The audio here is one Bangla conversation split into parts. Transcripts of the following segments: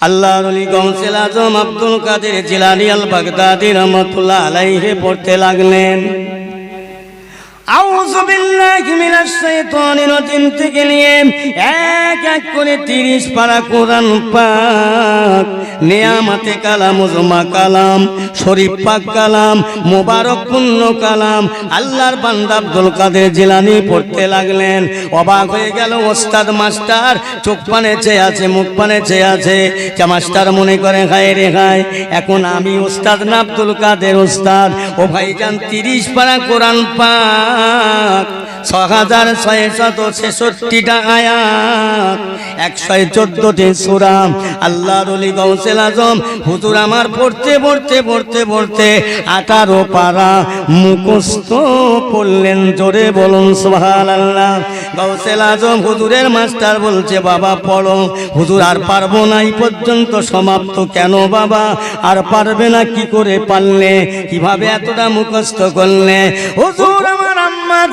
আল্লাহর আব্দুল কাদের জিলানি আল বাগদাদি রহমতুল্লাহ আলাইহে পড়তে লাগলেন। থেকে নিয়ে এক এক করে 30 পারা কালাম কালাম কালাম কালাম। জিলানি পড়তে লাগলেন। অবাক হয়ে গেল, ওস্তাদ মাস্টার, চোখ পানে চেয়ে আছে, মুখ পানে চেয়ে আছে। মাস্টার মনে করে খায় রে খায় এখন আমি ওস্তাদ না আব্দুল কাদের ওস্তাদ? ও ভাইজান 30 পারা কোরআন পাক। ছ হাজার একশো গৌসেল আজম আমার পড়তে আঠারো পারা মুখস্থ পড়লেন জোরে বলুন সোহাল আল্লাহ গৌসেল আজম হুজুরের মাস্টার বলছে, বাবা, পড়ো। হুজুর, আর পারব না, এই পর্যন্ত সমাপ্ত কেন বাবা? আর পারবে না, কি করে পারলে? কীভাবে এতটা মুখস্থ করলে? হুজুর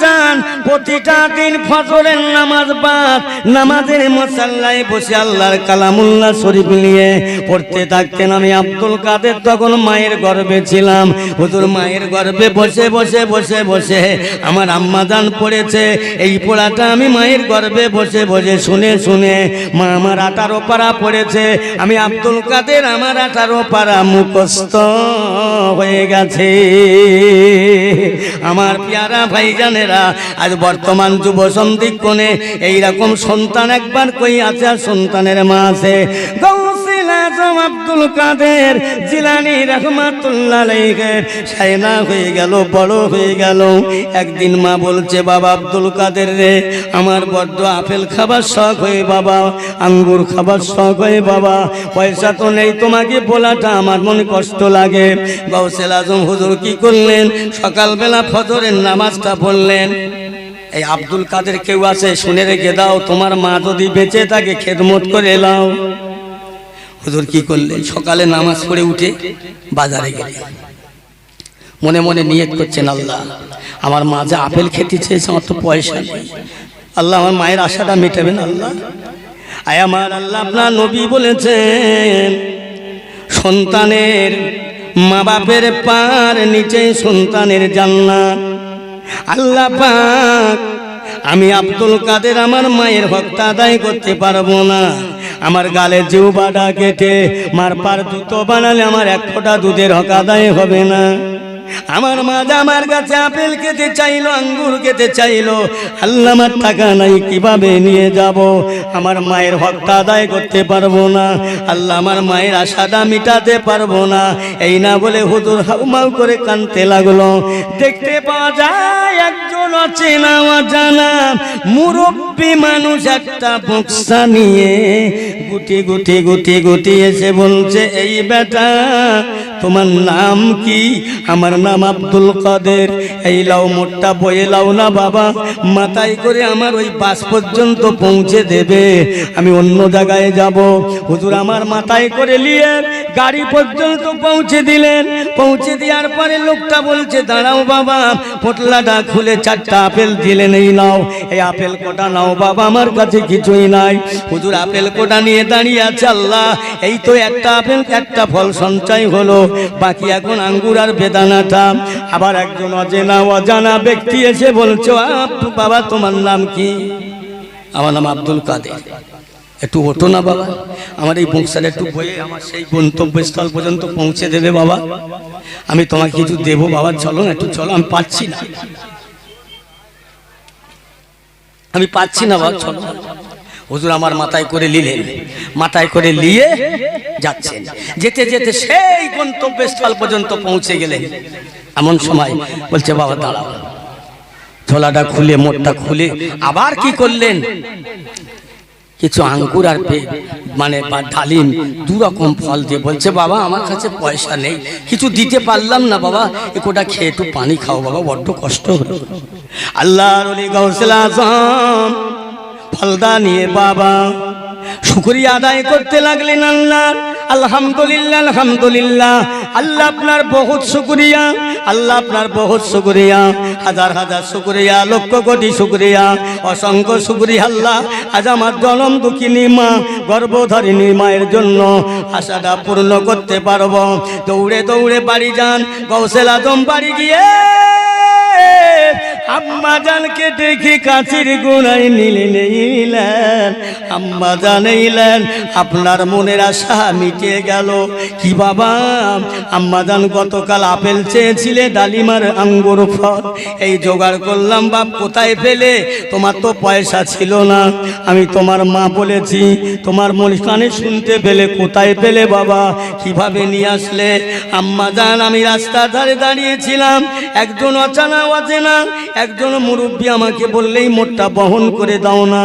যান প্রতিটা দিন ফজরের নামাজ বাদ, নামাজের মশাল্লায় বসে আল্লাহর কালামুল্লাহ শরীফ নিয়ে পড়তে থাকতেন। আমি আব্দুল কাদের তখন মায়ের গর্বে ছিলাম। হুজুর মায়ের গর্বে বসে বসে বসে বসে আমার আম্মা যান পড়েছে। এই পড়াটা আমি মায়ের গর্বে বসে বসে শুনে শুনে মা আমার আঠারো পাড়া পড়েছে। আমি আব্দুল কাদের আমার আঠারো পাড়া মুখস্থ হয়ে গেছে। আমার পেয়ারা ভাইজানেরা আজ বর্তমান যুব সন্ধিক্ষণে এইরকম সন্তান একবার কই আছে আর সন্তানের মা আছে গৌসিল আজম আব্দুল কাদের জিলানি রহমাতুল্লাহ সায়না হয়ে গেল, বড় হয়ে গেল। একদিন মা বলছে, বাবা আব্দুল কাদের রে, আমার বড্ড আপেল খাবার শখ হয়ে বাবা, আঙ্গুর খাবার শখ হয়ে বাবা। পয়সা তো নেই, তোমাকে বলাটা আমার মনে কষ্ট লাগে। গৌসেল আজম হুজুর কি করলেন? সকালবেলা ফজরের নামাজটা পড়লেন। এই আব্দুল কাদের কেউ আছে, শুনে রেখে দাও, তোমার মা যদি বেঁচে থাকে, খেদমত করে এলাও হুজুর কি করলেন? সকালে নামাজ পড়ে উঠে বাজারে গেলেন। মনে মনে নিয়ত করছেন, আল্লাহ, আমার মা যা আপেল খেতে চেয়েছে, আমার তো পয়সা নেই। আল্লাহ, আমার মায়ের আশাটা মেটাবেন, আল্লাহ? আয় আমার আল্লাহ, আপনার নবী বলেছেন, সন্তানের মা বাপের পার নিচে সন্তানের জান্নাত। আল্লাহ পাক, আমি আব্দুল কাদের, আমার মায়ের হকটা আদায় করতে পারব না। আমার গালে জিউবাটা কেটে মার পার দুটো বানালে আমার এক ফোঁটা দুধের হক আদায় হবে না। আমার মা আমার কাছে আপেল খেতে চাইলো, আঙ্গুর খেতে চাইলো আল্লাহ আমার টাকা নাই, কীভাবে নিয়ে যাব? আমার মায়ের হকটা আদায় করতে পারব না, আল্লাহ আমার মায়ের আশাটা মিটাতে পারব না। এই না বলে হুজুর হাউমাউ করে কানতে লাগল। দেখতে পাওয়া যায় একজন অচেনা অজানা? মুরব্বী মানুষ একটা বক্সা নিয়ে গুটি গুটি গুটি গুটি এসে বলছে, এই বেটা তোমার নাম কি? আমার নাম আব্দুল কাদের। এই লাও মোটটা বয়ে লাও না বাবা। মাথায় করে আমার ওই বাস পর্যন্ত পৌঁছে দেবে। আমি অন্য জায়গায় যাব। হুজুর আমার মাথায় করে নিয়ে গাড়ি পর্যন্ত পৌঁছে দিলেন। পৌঁছে দেওয়ার পরে লোকটা বলছে, দাঁড়াও বাবা। পোটলাটা খুলে চারটা আপেল দিলেন এই নাও এই আপেল কোটা নাও বাবা, আমার কাছে কিছুই নাই। হুজুর, আপেল কোটা নিয়ে দাঁড়িয়ে আছে আল্লাহ। এই তো একটা আপেল, একটা ফল সঞ্চয় হলো। বাকি এখন আঙ্গুর আর বেদানাটা। আবার একজন অজেনা অজানা ব্যক্তি এসে বলছো "আপ, বাবা তোমার নাম কি? আমার নাম আব্দুল কাদের। একটু ওঠো না বাবা। আমার এই বংশাল একটু বয়ে আমার সেই গন্তব্যস্থল পর্যন্ত পৌঁছে দেবে বাবা। আমি তোমাকে কিছু দেবো বাবা চলো না একটু চলো আমি পাচ্ছি না। আমি পাচ্ছি না বাবা চলো। হুজুর আমার মাথায় করে নিলেন। মাথায় করে নিয়ে যাচ্ছেন। যেতে যেতে সেই গন্তব্যস্থল পর্যন্ত পৌঁছে গেলেন। এমন সময় বলছে, বাবা, দাঁড়াও। ঝোলাটা খুলে মোটটা খুলে, আবার কি করলেন? কিছু আঙ্কুর আর মানে ডালিম দু রকম ফল দিয়ে বলছে, বাবা, আমার কাছে পয়সা নেই। কিছু দিতে পারলাম না, বাবা। এ কোটা খেয়ে একটু পানি খাও, বাবা, বড্ড কষ্ট হলো। আল্লাহ ফলদা নিয়ে বাবা। শুকরিয়া আদায় করতে লাগলেন আল্লাহ। আলহামদুলিল্লাহ আলহামদুলিল্লাহ। আল্লাহ আপনার বহুত শুকরিয়া, আল্লাহ আপনার বহুত শুকরিয়া। হাজার হাজার শুকরিয়া, লক্ষ কোটি শুকরিয়া। অসংখ্য শুকরিয়া আল্লাহ। আজ আমার জনম দুঃখিনী মা, গর্ভধারিণী মায়ের জন্য আশাটা পূর্ণ করতে পারব। দৌড়ে দৌড়ে বাড়ি যান, গৌসেল আজম বাড়ি গিয়ে আম্মা জানকে দেখে কাছের গোড়ায় নিলে নিলেন আম্মা জানাইলেন, আপনার মনের আশা মিটে গেল। কি বাবা? আম্মা জান গতকাল আপেল চেয়েছিলে ডালিমার আঙ্গুর ফল। এই জোগাড় করলাম, বাপ কোথায় পেলে? তোমার তো পয়সা ছিল না। আমি তোমার মা বলেছি, তোমার মনে শুনতে পেলে কোথায় পেলে বাবা? কীভাবে নিয়ে আসলে? আম্মা জান, আমি রাস্তার ধারে দাঁড়িয়েছিলাম। একজন অচানা অচেনা একজন মুরব্বী আমাকে বললেই মোটটা বহন করে দাও না।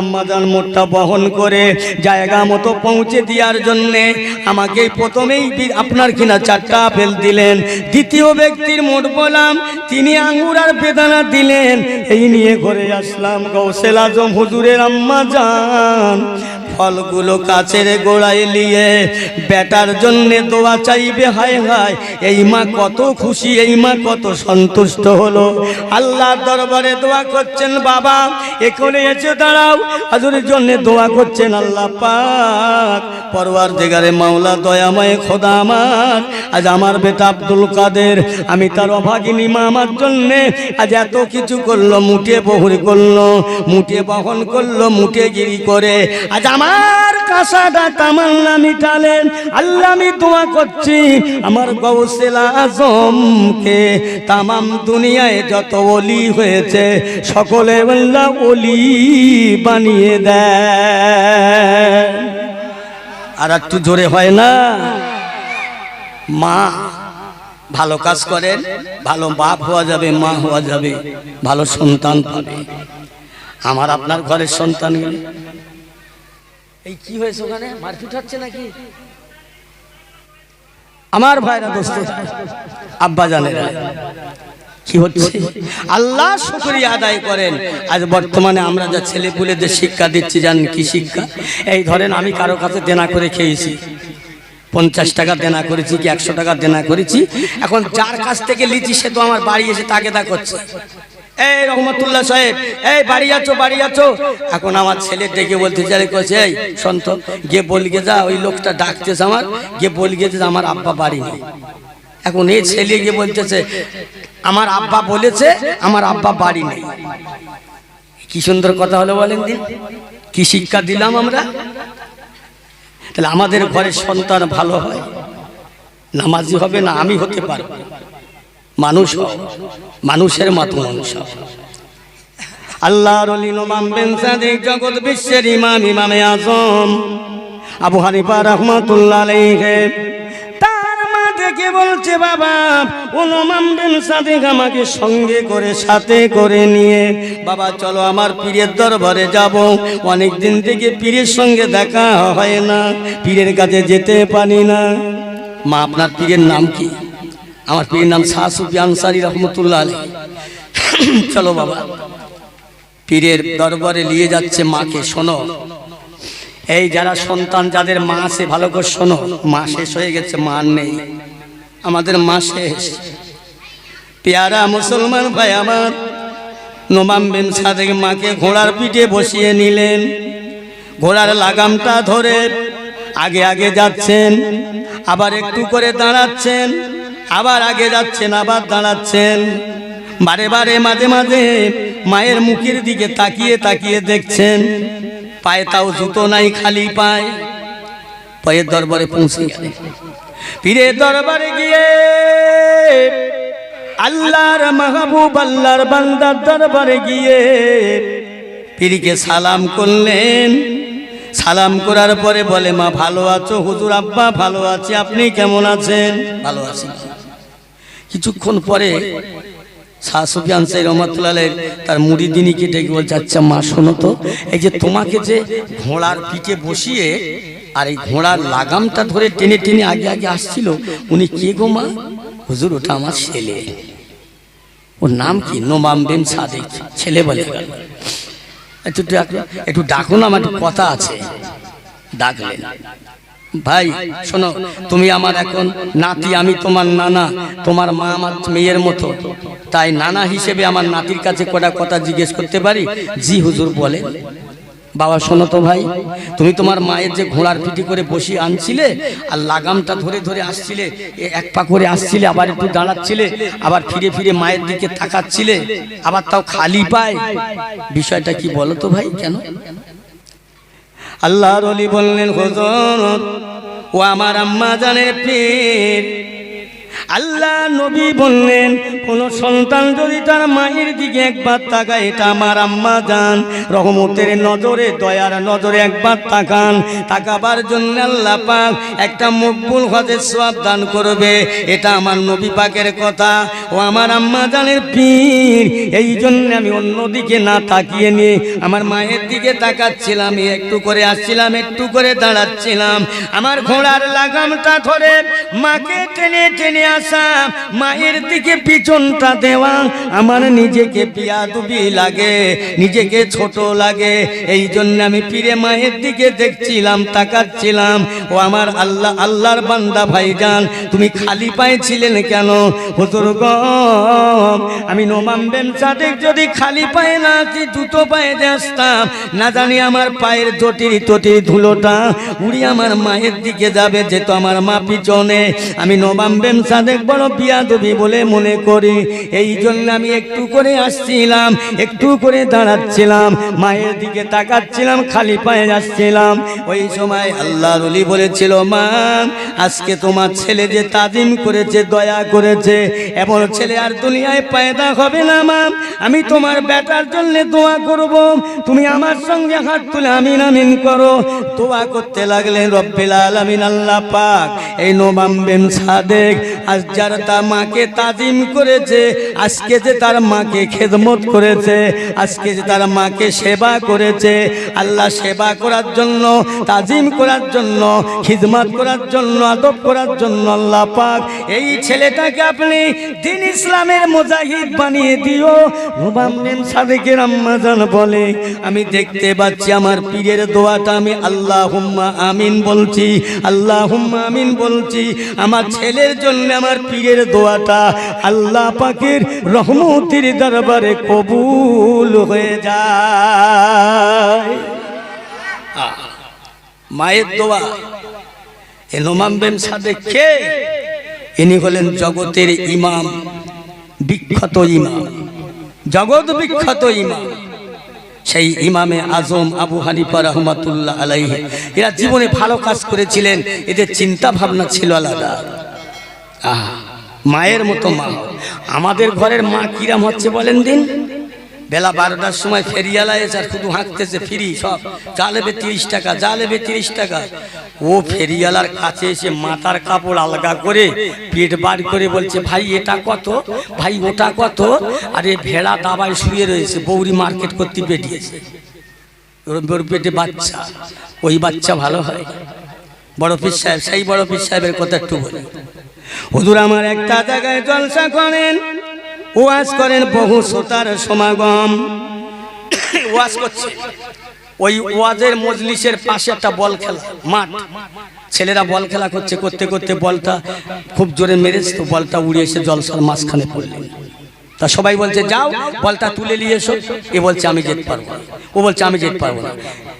আম্মাজান মোটটা বহন করে জায়গা মতো পৌঁছে দেওয়ার জন্যে আমাকে প্রথমেই আপনার কিনা চারটা আপেল দিলেন। দ্বিতীয় ব্যক্তির মোট বললাম তিনি আঙ্গুর আর বেদানা দিলেন। এই নিয়ে ঘরে আসলাম গৌসেল আজম হুজুরের আম্মা যান ফলগুলো কাছের গোড়ায় নিয়ে বেটার জন্যে দোয়া চাইবে, হায় হায়। এই মা কত খুশি, এই মা কত সন্তুষ্ট হলো। আল্লাহর দরবারে দোয়া করছেন, বাবা, এখানে এসে দাঁড়াও। হাজুরের জন্য দোয়া করছেন, আল্লাহ পাক। পরওয়ার দিগারে মাওলা, দয়াময় খোদা আমার। আজ আমার বেটা আব্দুল কাদের, আমি তার অভাগিনী মা আমার জন্যে আজ এত কিছু করল মুঠে বহুর করল মুঠে বহন করল মুঠে গিরি করে। আজ আমার কাঁসাটা তামান্না মিটালেন। আল্লাহ, আমি দোয়া করছি, আমার গৌসেলা আজমকে তামাম দুনিয়ায় যত অলি হয়েছে, সকলে আল্লাহ অলি বানিয়ে দেয় আর একটু জোরে হয় না? মা, ভালো কাজ করেন, ভালো বাপ হওয়া যাবে, মা হওয়া যাবে, ভালো সন্তান পাবে। আমার আপনার ঘরের সন্তান এই কি হয়েছে ওখানে? মারপিট হচ্ছে নাকি? আমার ভাইরা দোস্ত আব্বা জানেরা কি হচ্ছে? আল্লাহ শুকরিয়া আদায় করেন। আজ বর্তমানে আমরা যা ছেলে পুলেদের শিক্ষা দিচ্ছি জানেন কি শিক্ষা? এই ধরেন আমি কারও কাছে দেনা করে খেয়েছি। পঞ্চাশ টাকা দেনা করেছি কি একশো টাকা দেনা করেছি? এখন যার কাছ থেকে লিচি সে তো আমার বাড়ি এসে তাকে দা করছে। এই রহমতুল্লাহ সাহেব, এই বাড়ি আছো বাড়ি আছো। এখন আমার ছেলে ডেকে বলতে চাই কছে এই সন্ত গিয়ে বলগে যা, ওই লোকটা ডাকতেছে আমার গিয়ে বলগে যে আমার আব্বা বাড়ি নেই। এখন এই ছেলে গিয়ে বলতেছে, আমার আব্বা বলেছে, আমার আব্বা বাড়ি নেই। কি সুন্দর কথা হলো বলেন দিন কি শিক্ষা দিলাম আমরা। তাহলে আমাদের ঘরের সন্তান ভালো হয়। নামাজি হবে না, আমি হতে পারব। মানুষ মানুষের মতো মানুষ। আল্লাহর নোমাম বিন সাদিক জগৎ বিশ্বের ইমাম, ইমামে আজম। আবু হানিফা রহমাতুল্লাহ আলাইহি। তার মা দেখে বলছে, বাবা অনুমান বিন সাদিক আমাকে সঙ্গে করে, সাথে করে নিয়ে। বাবা, চলো আমার পীরের দরবারে যাব। অনেক দিন থেকে পীরের সঙ্গে দেখা হয় না, পীরের কাছে যেতে পারি না। মা, আপনার পীরের নাম কি? আমার পীর নাম শাহ সুফি আনসারি রহমতুল্লাহ আলী চলো বাবা, পীরের দরবারে নিয়ে যাচ্ছে মাকে, শোনো। এই যারা সন্তান, যাদের মা আছে, ভালো করে শোনো। মা শেষ হয়ে গেছে, মা নেই। আমাদের মা শেষ। পেয়ারা মুসলমান ভাই আমার, নোমাম বিন সাদেক মাকে ঘোড়ার পিঠে বসিয়ে নিলেন। ঘোড়ার লাগামটা ধরে আগে আগে যাচ্ছেন, আবার একটু করে দাঁড়াচ্ছেন। আবার আগে যাচ্ছেন, আবার দাঁড়াচ্ছেন। বারে বারে, মাঝে মাঝে মায়ের মুখের দিকে তাকিয়ে তাকিয়ে দেখছেন। পায়ে তাও জুতো নাই, খালি পায়। পায়ের দরবারে পৌঁছে গেলেন। পীরের দরবারে গিয়ে আল্লাহর মাহবুব, আল্লাহর বান্দার দরবারে গিয়ে পীরকে সালাম করলেন। সালাম করার পরে বলে, মা, ভালো আছো? হুজুর আব্বা, ভালো আছি। আপনি কেমন আছেন? ভালো আছি। কিছুক্ষণ পরে শাহ সুফিয়ান সাই তার মুড়িদিনীকে ডেকে বলছে আচ্ছা মা, শোনো তো, এই যে তোমাকে যে ঘোড়ার পিঠে বসিয়ে আর এই ঘোড়ার লাগামটা ধরে টেনে টেনে আগে আগে আসছিল, উনি কে গো মা? হুজুর, ওটা আমার ছেলে। ওর নাম কি? নোমাম বিন সাদেক, ছেলে বলে। গেল একটু একটু ডাকুন আমার কথা আছে। ডাকলেন। ভাই, শোনো, তুমি আমার এখন নাতি, আমি তোমার নানা, তোমার মা আমার মেয়ের মতো। তাই নানা হিসেবে আমার নাতির কাছে কটা কথা জিজ্ঞেস করতে পারি? জি, হুজুর বলে। বাবা, শোনো তো ভাই, তুমি তোমার মায়ের যে ঘোড়ার পিঠি করে বসিয়ে আনছিলে, আর লাগামটা ধরে ধরে আসছিলে এক পা করে আসছিলে, আবার একটু দাঁড়াচ্ছিলে, আবার ফিরে ফিরে মায়ের দিকে তাকাচ্ছিলে, আবার তাও খালি পায়। বিষয়টা কি বলো তো ভাই, কেন? আল্লাহর বললেন হজর ও আমার আম্মা জানের পীর আল্লাহ নবী বললেন, কোন সন্তান যদি তার মায়ের দিকে একবার তাকায়, এটা আমার আম্মা যান রহমতের নজরে, দয়ার নজরে একবার তাকান। তাকাবার জন্য আল্লাহ পাক একটা মকবুল হজের সব দান করবে। এটা আমার নবী পাকের কথা। ও আমার আম্মা জানের পীর। এই জন্য আমি অন্যদিকে না তাকিয়ে নিয়ে আমার মায়ের দিকে তাকাচ্ছিলাম, একটু করে আসছিলাম, একটু করে দাঁড়াচ্ছিলাম। আমার ঘোড়ার লাগামটা ধরে মাকে টেনে টেনে আসা মায়ের দিকে পিছনটা দেওয়া, আমার নিজেকে পিয়াদুবি লাগে, নিজেকে ছোট লাগে। এই জন্য আমি পীরে মায়ের দিকে দেখছিলাম, তাকাচ্ছিলাম। ও আমার আল্লাহ, আল্লাহর বান্দা ভাইজান, তুমি খালি পায়ে ছিলেন কেন? হুজুর গো, আমি নোমাম বেন সাদেক যদি খালি পায়ে না আসি দুটো পায়ে দিয়ে আসতাম না জানি আমার পায়ের জটির তটির ধুলোটা উড়ি আমার মায়ের দিকে যাবে, যেহেতু আমার মা পিছনে। আমি নবাম বেন সাদেক বড় বিয়াদবি বলে মনে করি। এই জন্য আমি একটু করে আসছিলাম, একটু করে দাঁড়াচ্ছিলাম, মায়ের দিকে তাকাচ্ছিলাম, খালি পায়ে যাচ্ছিলাম। ওই সময় আল্লাহ রুলি বলেছিল, মা, আজকে তোমার ছেলে যে তাজিম করেছে, দয়া করেছে, এমন ছেলে আর দুনিয়ায় পায়দা হবে না, মা। আমি তোমার বেটার জন্য দোয়া করব। তুমি আমার সঙ্গে হাত তুলে আমিন আমিন করো। দোয়া করতে লাগলেন রব্বিল আলামিন, আল্লাহ পাক। এই নোমাম বেন সাদেক আজ যার তার মাকে তাজিম করেছে, আজকে যে তার মাকে খেদমত করেছে, আজকে যে তার মাকে সেবা করেছে, আল্লাহ সেবা করার জন্য, তাজিম করার জন্য, খিদমত করার জন্য, আদব করার জন্য আল্লাহ পাক এই ছেলেটাকে আপনি দিন ইসলামের মুজাহিদ বানিয়ে দিও। সাদেকের আম্মা জান বলে, আমি দেখতে পাচ্ছি আমার পীরের দোয়াটা আমি আল্লাহ আমিন বলছি আল্লাহ আমিন বলছি, আমার ছেলের জন্য আমার পীরের দোয়াটা আল্লাহ পাকের রহমতির দরবারে কবুল হয়ে যায়। মায়ের দোয়া। এ বেন সাদেক কে? ইনি হলেন জগতের ইমাম, বিখ্যাত ইমাম। জগৎ বিখ্যাত ইমাম। সেই ইমামে আজম আবু হানিফা রহমাতুল্লাহ আলাইহি। এরা জীবনে ভালো কাজ করেছিলেন, এদের চিন্তা ভাবনা ছিল আলাদা। মায়ের মতো মা। আমাদের ঘরের মা কিরাম হচ্ছে বলেন দিন? বেলা বারোটার সময় ফেরিয়ালা এসে আর শুধু হাঁকতেছে ফিরি সব। যা তিরিশ টাকা, যা নেবে তিরিশ টাকা। ও ফেরিয়ালার কাছে এসে মাথার কাপড় আলগা করে পেট বার করে বলছে, ভাই, এটা কত? ভাই, ওটা কত? আর আরে ভেড়া দাবায় শুয়ে রয়েছে, বৌরি মার্কেট করতে ওর ওর পেটে বাচ্চা। ওই বাচ্চা ভালো হয়। বড় পীর সাহেব, সেই বড় পীর সাহেবের কথা একটু বলি। হুজুর আমার একটা জায়গায় জলসা করেন, ওয়াজ করেন বহু শ্রোতার সমাগম। ওয়াজ করছে। ওই ওয়াজের মজলিসের পাশে একটা বল খেলা, মাঠ। ছেলেরা বল খেলা করছে, করতে করতে বলটা খুব জোরে মেরেছে, তো বলটা উড়ে এসে জলসার মাঝখানে পড়লেন তা সবাই বলছে, যাও, বলটা তুলে নিয়ে এসো। এ বলছে, আমি যেতে পারব ও বলছে, আমি যেতে পারব না।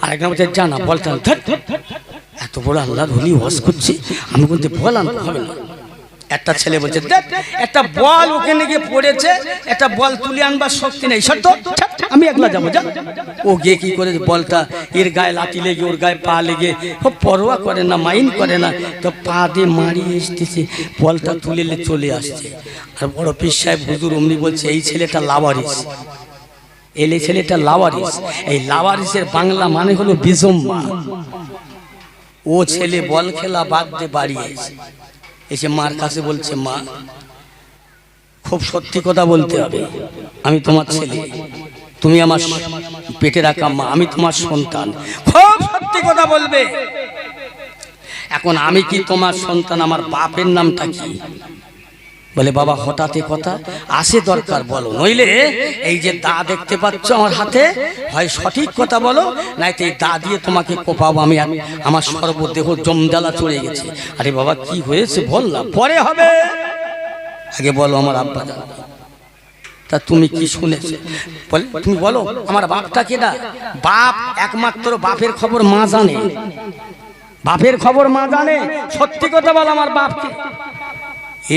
আরেকটা বলছে জানা বলটা এত বড় আল্লাহর হলি ওয়াজ করছি আমি বলতে বল আনতে হবে না। একটা ছেলে বলছে "দেখ, একটা বল ওখানে গিয়ে পড়েছে একটা বল তুলে আনবার শক্তি নেই সত্য আমি একলা যাব যা। ও গিয়ে কি করে বলটা এর গায়ে লাঠি লেগে ওর গায়ে পা লেগে ও পরোয়া করে না মাইন করে না তো পা দিয়ে মারিয়ে এসতেছে বলটা তুলে চলে আসছে। আর বড় পীর সাহেব হুজুর অমনি বলছে এই ছেলেটা লাভারিস এলে ছেলেটা লাওয়ারিস। এই লাওয়ারিসের বাংলা মানে হলো বিজম্মা। ও ছেলে বল খেলা বাদ দিয়ে বাড়ি এসে এসে মার কাছে বলছে, মা, খুব সত্যি কথা বলতে হবে। আমি তোমার ছেলে। তুমি আমার পেটে রাখা মা, আমি তোমার সন্তান। খুব সত্যি কথা বলবে। এখন আমি কি তোমার সন্তান? আমার বাপের নামটা কি? বলে, বাবা, হঠাৎ কথা? আসে দরকার, বলো। নইলে এই যে দা দেখতে পাচ্ছ আমার হাতে, হয় সঠিক কথা বলো নাই তো এই দা দিয়ে তোমাকে কোপাবো। আমি আমার সর্বদেহ জমদালা চড়ে গেছে। আরে বাবা, কি হয়েছে বললাম পরে হবে। আগে বলো আমার আব্বা জান তা তুমি কি শুনেছো? বলে, তুমি বলো, আমার বাপটা কেডা বাপ একমাত্র বাপের খবর মা জানে। বাপের খবর মা জানে। সত্যি কথা বল আমার বাপকে।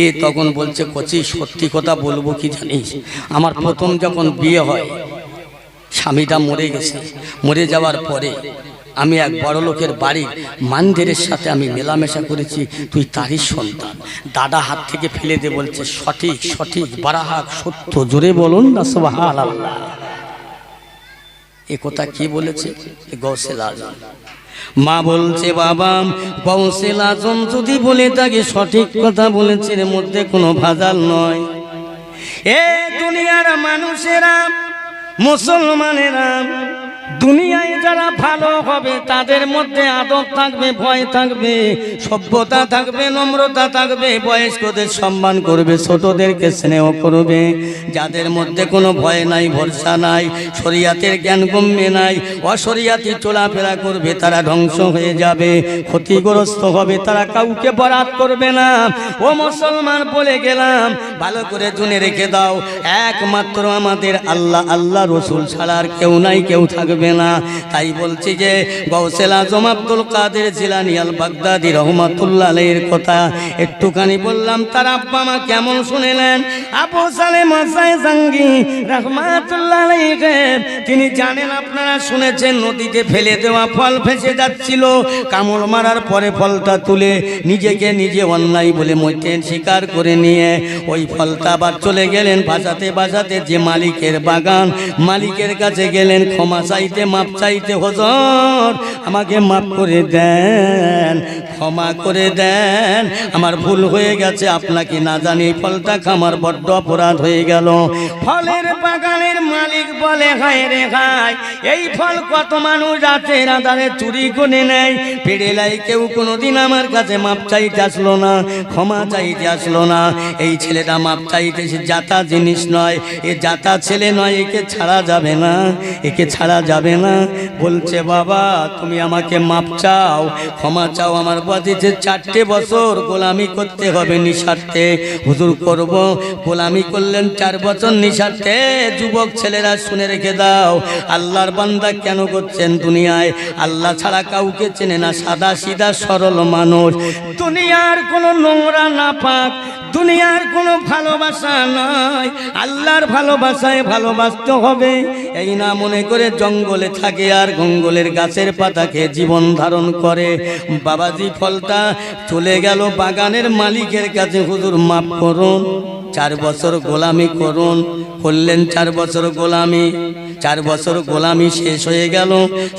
এ তখন বলছে, কচি, সত্যি কথা বলব কি জানিস? আমার প্রথম যখন বিয়ে হয়, স্বামীটা মরে গেছে। মরে যাওয়ার পরে আমি এক বড় লোকের বাড়ির মানদেরের সাথে আমি মেলামেশা করেছি, তুই তারই সন্তান। দাদা হাত থেকে ফেলে দে বলছে, সঠিক সঠিক, বারাহাক, সত্য, জোরে বলুন না সোহাল আল্লাহ এ কথা কি বলেছে? গৌসেল মা বলছে, বাবা গৌসেল আজম যদি বলে তাকে সঠিক কথা বলেছে এর মধ্যে কোনো ভাজাল নয়। এ দুনিয়ার মানুষেরা, মুসলমানেরা দুনিয়ায় যারা ভালো হবে, তাদের মধ্যে আদব থাকবে, ভয় থাকবে, সভ্যতা থাকবে, নম্রতা থাকবে, বয়স্কদের সম্মান করবে, ছোটদেরকে স্নেহ করবে। যাদের মধ্যে কোনো ভয় নাই, ভরসা নাই, শরিয়াতের জ্ঞান গম্যে নাই অশরিয়াতি চলাফেরা করবে, তারা ধ্বংস হয়ে যাবে, ক্ষতিগ্রস্ত হবে, তারা কাউকে বরাত করবে না। ও মুসলমান, বলে গেলাম, ভালো করে জুনে রেখে দাও, একমাত্র আমাদের আল্লাহ আল্লাহ রসুল ছাড়া আর কেউ নাই, কেউ থাকবে না। তাই বলছি যে গৌসেল আজম আব্দুল কাদের জিলানি আল বাগদাদি রহমাতুল্লাহ আলাইহির কথা একটুখানি বললাম। তার আব্বা মা কেমন শুনেলেন? আবু সালে মাসাই জাঙ্গি রহমাতুল্লাহ তিনি জানেন আপনারা শুনেছেন, নদীতে ফেলে দেওয়া ফল ভেসে যাচ্ছিল। কামড় মারার পরে ফলটা তুলে নিজেকে নিজে অন্যায় বলে মইতেন স্বীকার করে নিয়ে ওই ফলটা আবার চলে গেলেন। বাজাতে বাজাতে যে মালিকের বাগান, মালিকের কাছে গেলেন, ক্ষমা চাইতে মাপ চাইতে হজর, আমাকে মাফ করে দেন, ক্ষমা করে দেন। আমার ভুল হয়ে গেছে, আপনাকে না জানি ফলটা খামার বড্ড অপরাধ হয়ে গেল। ফলের বাগানের মালিক বলে, হায় রে হায়, এই ফল কত মানুষ আছে রাধারে চুরি করে নেয়। পেড়েলাই কেউ কোনোদিন আমার কাছে মাপ চাইতে আসলো না, ক্ষমা চাইতে আসলো না। এই ছেলেটা মাপ চাইতে সে জাতা জিনিস নয়, এ জাতা ছেলে নয়, একে ছাড়া যাবে না, একে ছাড়া যাবে না। বলছে, বাবা, তুমি আমাকে মাপ চাও, ক্ষমা চাও, আমার বাদিতে চারটে বছর গোলামি করতে হবে নিঃস্বার্থে। হুজুর করব, গোলামি করলেন চার বছর নিঃস্বার্থে। যুবক ছেলেরা শুনে রেখে দাও, আল্লাহর বান্দা কেন করছেন দুনিয়ায়? আল্লাহ ছাড়া কাউকে চেনে না, সাদা সিধা সরল মানুষ। দুনিয়ার কোনো নোংরা না পাক, দুনিয়ার কোনো ভালোবাসা নয় আল্লাহর ভালোবাসায় ভালোবাসতে হবে। এই না মনে করে জঙ্গলে থাকে আর গঙ্গলের গাছের পাতা খেয়ে জীবন ধারণ করে। বাবাজি ফলটা চলে গেল বাগানের মালিকের কাছে, হুজুর, মাফ করুন, চার বছর গোলামি করুন। করলেন চার বছর গোলামি চার বছর গোলামি শেষ হয়ে গেল।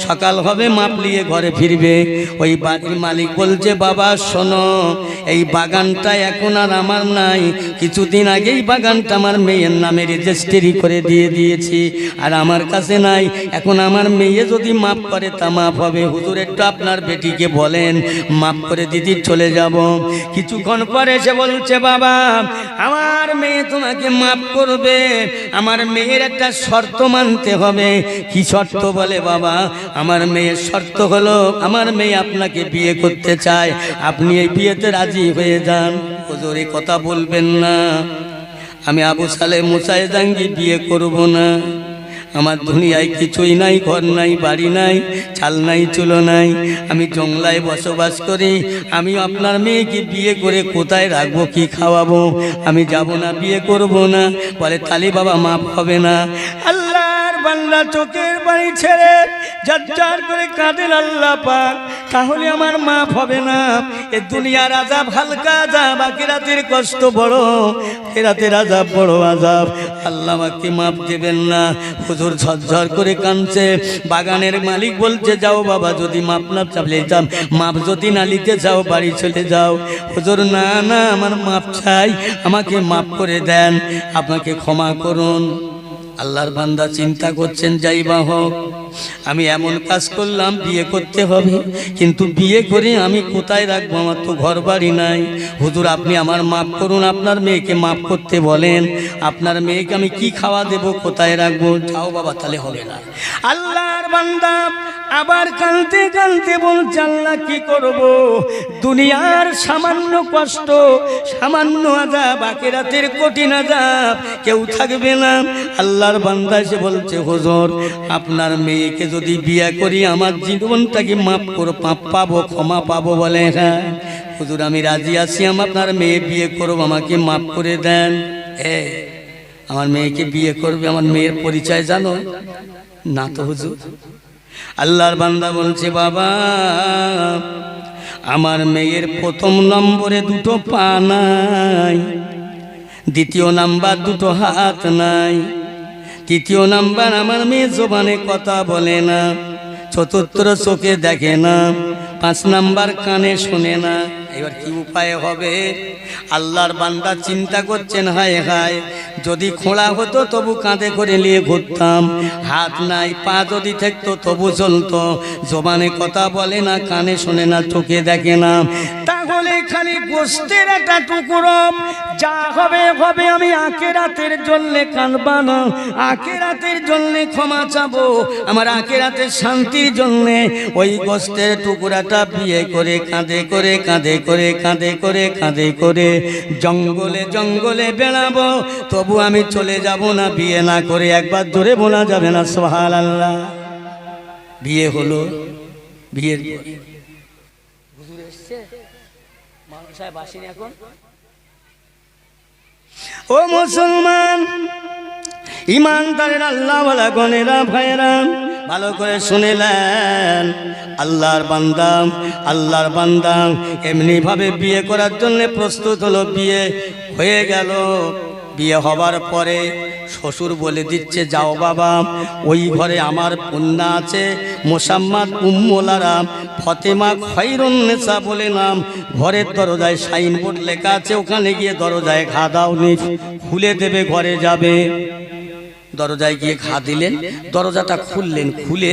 সকাল হবে মাপলিয়ে ঘরে ফিরবে। ওই বাড়ির মালিক বলছে, বাবা, শোনো, এই বাগানটা এখন আর আমার নাই। কিছুদিন আগেই বাগানটা আমার মেয়ের নামে রেজিস্ট্রি করে দিয়ে দিয়েছি, আর আমার কাছে নাই। এখন আমার মেয়ে যদি মাপ করে, তা মাপ হবে। হুজুর, একটু আপনার বেটিকে বলেন, মাপ করে দিদি, চলে যাব। কিছুক্ষণ পরে সে বলছে, বাবা, আমার মেয়ে তোমাকে মাপ করবে। আমার মেয়ের একটা শর্ত মানতে হবে কি শর্ত বলে বাবা? আমার মেয়ের শর্ত হলো, আমার মেয়ে আপনাকে বিয়ে করতে চায়। আপনি এই বিয়েতে রাজি হয়ে যান। হুজুর কথা বলবেন না। আমি আবু সালে মুসাই জাঙ্গি বিয়ে করব না। আমার দুনিয়ায় কিছুই নাই, ঘর নাই, বাড়ি নাই, চাল নাই, চুলো নাই। আমি জংলায় বসবাস করি। আমি আপনার মেয়েকে বিয়ে করে কোথায় রাখব, কি খাওয়াবো? আমি যাব না, বিয়ে করব না। বলে, তালি বাবা, মাপ হবে না। আল্লাহর বাংলা চোখের বাড়ি ছেড়ে যার করে কাঁদেন আল্লাহ পাক। তাহলে আমার মাফ হবে না। এ দুনিয়ার আজাব হালকা আজাব আকিরাতের কষ্ট বড়। কেরাতের আজাব বড় আজাব আল্লাহ আমাকে মাফ দেবেন না। হুজুর ঝরঝর করে কাঁদছে। বাগানের মালিক বলছে, যাও বাবা, যদি মাপ না চাপলে যাও। মাপ যদি না নিতে যাও, বাড়ি চলে যাও। হুজুর, না না, আমার মাপ চাই। আমাকে মাফ করে দেন। আপনাকে ক্ষমা করুন। আল্লাহর বান্দা চিন্তা করছেন, যাই বা হোক, আমি এমন কাজ করলাম, বিয়ে করতে হবে। কিন্তু বিয়ে করে আমি কোথায় রাখব? আমার তো ঘর বাড়ি নাই। হুজুর, আপনি আমার মাফ করুন, আপনার মেয়েকে মাফ করতে বলেন। আপনার মেয়েকে আমি কি খাওয়া দেব? কোথায় রাখব? যাও বাবা, তাহলে হবে না। আল্লাহর বান্দা আবার কানতে কানতে বলছে আল্লাহ কি করব? দুনিয়ার সামান্য কষ্ট, সামান্য আজাব আকেরাতের কঠিন আজাব কেউ থাকবে না। আল্লাহর বান্দা এসে বলছে, হুজুর, আপনার মেয়েকে যদি বিয়ে করি, আমার জীবনটাকে মাফ করো, পাপ পাবো, ক্ষমা পাবো বলে। হ্যাঁ হুজুর, আমি রাজি আছি, আমি আপনার মেয়ে বিয়ে করব, আমাকে মাফ করে দেন। এ, আমার মেয়েকে বিয়ে করবে, আমার মেয়ের পরিচয় জানো? না তো, হুজুর। আল্লাহর বান্দা বলছে, বাবা, আমার মেয়ের প্রথম নম্বরে দুটো পা নাই, দ্বিতীয় নাম্বার দুটো হাত নাই, তৃতীয় নাম্বার আমার মেয়ে জোবানে কথা বলে না, চতুর্থ চোখে দেখে না, পাঁচ নাম্বার কানে শোনে না এবার কি উপায় হবে? আল্লাহর বান্দা চিন্তা করছেন, হায় হায়, যদি খোঁড়া হতো তবু কাঁধে করে নিয়ে ঘুরতাম। হাত নাই, পা যদি থাকতো তবু চলতো। জবানে কথা বলে না, কানে শোনে না, চোখে দেখে না। তাহলে খালি গোষ্ঠের একটা টুকরো। যা হবে হবে, আমি আকে রাতের জন্যে কানবা না। আকে রাতের জন্যে ক্ষমা চাবো। আমার আকে রাতের শান্তির জন্যে ওই গোষ্ঠের টুকরাটা বিয়ে করে কাঁধে করে, কাঁধে করে কাঁধে করে কাঁধে করে। জঙ্গলে জঙ্গলে বেড়াবো তবু আমি চলে যাব না বিয়ে না করে একবার ধরে বলা যাবে না সোহাল আল্লাহ বিয়ে হলো বিয়ের পর। হুজুর এসছে? মামা সাহেব আসেনি এখন? ও মুসলমান ইমানদারের আল্লাহওয়ালা গনেরা ভাইরা ভালো করে শুনেলেন। আল্লাহর বান্দাম আল্লাহর বান্দাম এমনি ভাবে বিয়ে করার জন্য প্রস্তুত হলো, বিয়ে হয়ে গেল। বিয়ে হবার পরে শ্বশুর বলে দিচ্ছে, যাও বাবা, ওই ঘরে আমার কন্যা আছে, মোসাম্মাদ উম্মলারাম ফতেমা খৈরুন্নেসা বলে নাম। ঘরের দরজায় সাইনবোর্ড লেখা আছে, ওখানে গিয়ে দরজায় ঘা দাও খুলে দেবে, ঘরে যাবে। দরজায় গিয়ে ঘা দিলেন, দরজাটা খুললেন, খুলে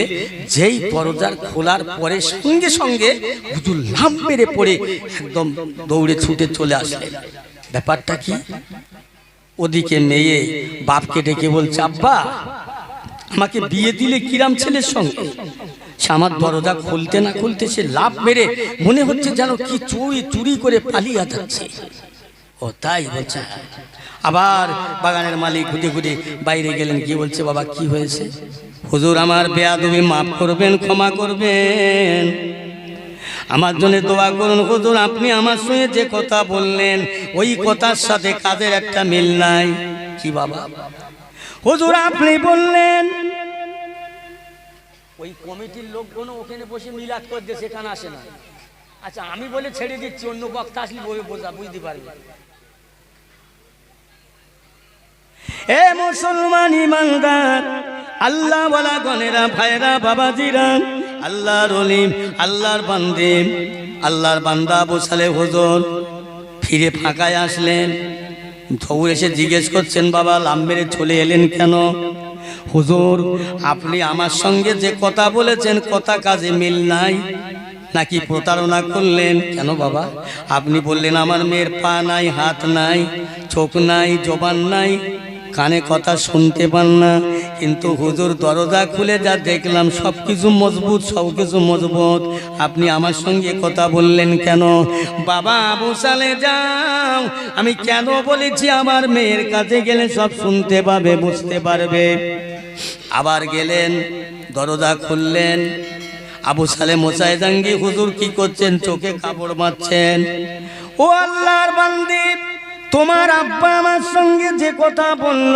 যেই দরজার খোলার পরে সঙ্গে সঙ্গে হুজুর লাভ মেরে পড়ে একদম দৌড়ে ছুটে চলে আসলেন। ব্যাপারটা কি? ওদিকে মেয়ে বাপকে ডেকে বলছে, আব্বা, আমাকে বিয়ে দিলে কিরাম ছেলের সঙ্গে? সে আমার দরজা খুলতে না খুলতে সে লাভ মেরে মনে হচ্ছে যেন কি চুরি চুরি করে পালিয়ে যাচ্ছে। ও তাই বলছে। আবার বাগানের মালিক ঘুটে ঘুটে বাইরে গেলেন, কি বলছে বাবা, কি হয়েছে? হুজুর আমার বেয়াদবি মাফ করবেন, ক্ষমা করবেন। আমার জন্য দোয়া করুন, হুজুর, আপনি আমার সঙ্গে যে কথা বললেন, ওই কথার সাথে কাজের একটা মিল নাই। কি বাবা? হুজুর, আপনি বললেন, ওই কমিটির লোকগুলো ওখানে বসে মিলাদ করতে সেখানে আসে না। আচ্ছা আমি বলে ছেড়ে দিচ্ছি, অন্য বক্তা আসলে বোঝা বুঝতে পারবে। এ মুসলমান ইমানদার আল্লাহ বলা গনেরা ভাইরা, বাবাজিরা, আল্লাহর অলিম, আল্লাহর বান্দে, আল্লাহর বান্দা বসালে হুজুর, ফিরে ফাঁকায় আসলেন। দৌড় এসে জিজ্ঞেস করছেন, বাবা লাম মেরে চলে এলেন কেন? হুজুর, আপনি আমার সঙ্গে যে কথা বলেছেন, কথা কাজে মিল নাই। নাকি প্রতারণা করলেন? কেন বাবা? আপনি বললেন, আমার মেয়ের পা নাই, হাত নাই, চোখ নাই, জবান নাই। কানে কথা শুনতে পান না। কিন্তু হুজুর দরজা খুলে যা দেখলাম, সব কিছু মজবুত, সব কিছু মজবুত। আপনি আমার সঙ্গে কথা বললেন কেন? বাবা, আবু সালে যাও। আমি কেন বলেছি আমার মেয়ের কাছে গেলে সব শুনতে পাবে, বুঝতে পারবে। আবার গেলেন, দরজা খুললেন। আবু সালে মোসাই জাঙ্গি হুজুর কি করছেন? চোখে কাপড় মারছেন ও আল্লাহর বান্দি তোমার আব্বা আমার সঙ্গে যে কথা বলল,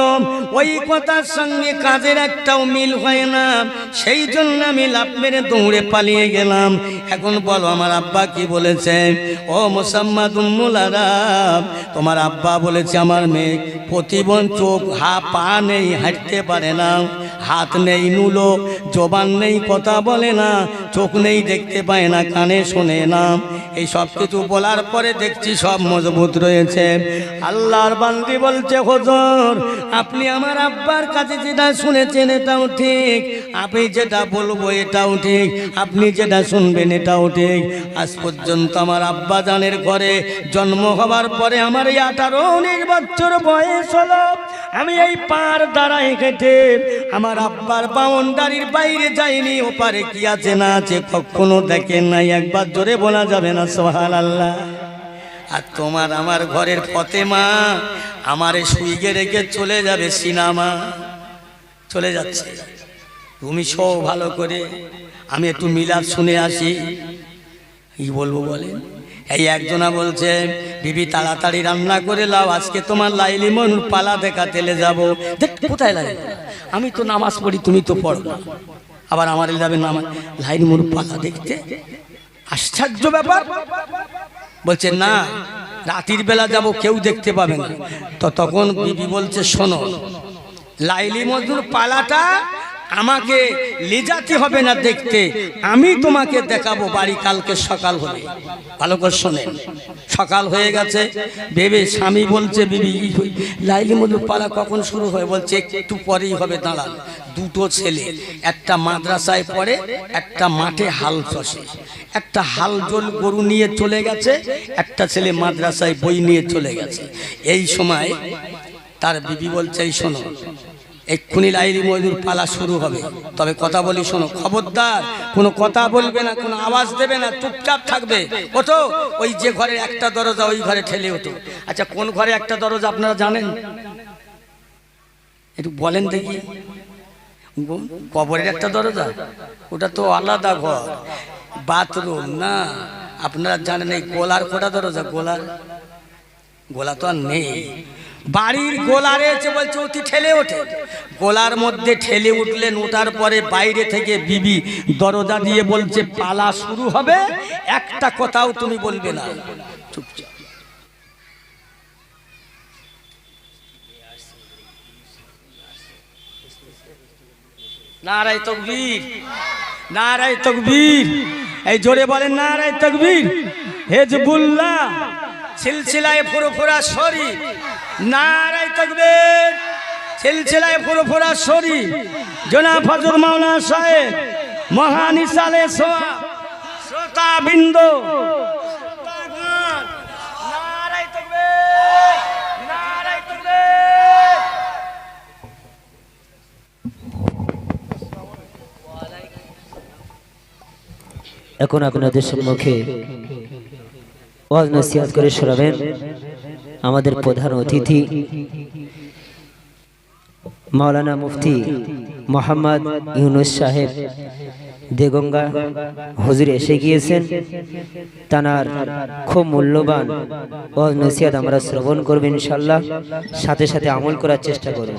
ওই কথার সঙ্গে কাজের একটাও মিল হয় না। সেই জন্য আমি লাভ মেরে দৌড়ে পালিয়ে গেলাম। এখন বলো, আমার আব্বা কি বলেছে? ও মোসাম্মদ উম্মুলারাম তোমার আব্বা বলেছে, আমার মেয়ে প্রতিবন চোখ, হা, পা নেই, হাঁটতে পারে না। হাত নেই নুলো, জবান নেই, কথা বলে না, চোখ নেই, দেখতে পায় না, কানে শোনে না। এই সব কিছু বলার পরে দেখছি সব মজবুত রয়েছে। আল্লাহর বান্দি বলছে, হজর, আপনি আমার আব্বার কাছে যেটা শুনেছেন এটাও ঠিক। আপনি যেটা বলব এটাও ঠিক। আপনি যেটা শুনবেন এটাও ঠিক। আজ পর্যন্ত আমার আব্বা জানের ঘরে জন্ম হবার পরে আমার এই আঠারো উনিশ বছর বয়স হলো। আমি এই পার দ্বারা হেঁটে আমার আব্বার বাউন্ডারির বাইরে যাইনি ওপারে কি আছে না আছে কখনো দেখেন নাই, একবার জোরে বলা যাবে না সোহাল আল্লাহ আর তোমার আমার ঘরের পথে মা আমারে শুইগে রেখে চলে যাবে সিনেমা। চলে যাচ্ছে। তুমি শো ভালো করে। আমি একটু মিলাদ শুনে আসি। কি বলব বলেন? এই একজনা বলছে, বিবি, তাড়াতাড়ি রান্না করে লাও, আজকে তোমার লাইলি মন পালা দেখা তেলে যাব। দেখ, কোথায় লাগে আমি তো নামাজ পড়ি, তুমি তো পড়ো। আবার আমার যাবে নামাজ লাইলি মন পালা দেখতে? আশ্চর্য ব্যাপার। বলছে, না, রাতির বেলা যাব, কেউ দেখতে পাবে না। তো তখন বিবি বলছে, শোনো, লাইলি মজুর পালাটা আমাকে লিজাতে হবে না দেখতে, আমি তোমাকে দেখাবো বাড়ি কালকে সকাল হলে। ভালো করে শোনেন। সকাল হয়ে গেছে, ভেবে স্বামী বলছে, বিবি, লাইলি মজুর পালা কখন শুরু হয়? বলছে, একটু পরেই হবে, দাঁড়ান। দুটো ছেলে, একটা মাদ্রাসায় পড়ে, একটা মাঠে হাল চষে। একটা হাল জল গরু নিয়ে চলে গেছে, একটা ছেলে মাদ্রাসায় বই নিয়ে চলে গেছে। এই সময় তার বিবি বলছে, এই শোনো এক্ষুনি লাইলি মজুর পালা শুরু হবে। তবে কথা বলি শোনো, খবরদার, কোনো কথা বলবে না, কোনো আওয়াজ দেবে না, চুপচাপ থাকবে। ওঠো, ওই যে ঘরে একটা দরজা, ওই ঘরে ঠেলে ওঠো। আচ্ছা কোন ঘরে একটা দরজা আপনারা জানেন? একটু বলেন দেখি। কবরের একটা দরজা? ওটা তো আলাদা ঘর। বাথরুম, না। আপনারা জানেন এই গোলার কোটা দরজা? গোলার? গোলা তো আর নেই। বাড়ির গোলারে এসে বলছে, অতি ঠেলে ওঠে। গোলার মধ্যে ঠেলে উঠলেন, ওঠার পরে বাইরে থেকে বিবি দরজা দিয়ে বলছে, পালা শুরু হবে, একটা কথাও তুমি বলবে না। চুপচাপ। নারায় তকবীর নারায় তকবীর। এই জোরে বলেন, নারায় তকবীর। হেজবুল্লাহ সিলসিলায় ফুরফুরা শরীফ। নারায় তকবীর। সিলসিলায় ফুরফুরা শরীফ। জনাব ফজল মাওলানা সাহেব মহান ইসালে সোয়া শ্রোতা বিন্দু নারায় তকবীর। এখন আপনাদের সম্মুখে ওয়াজ নসিহাত করে শোনাবেন আমাদের প্রধান অতিথি, মাওলানা মুফতি মোহাম্মদ ইউনুস সাহেব দেগঙ্গা হুজুর এসে গিয়েছেন। তানার খুব মূল্যবান ওয়াজ নসিহাত আমরা শ্রবণ করবেন ইনশাল্লাহ সাথে সাথে আমল করার চেষ্টা করব।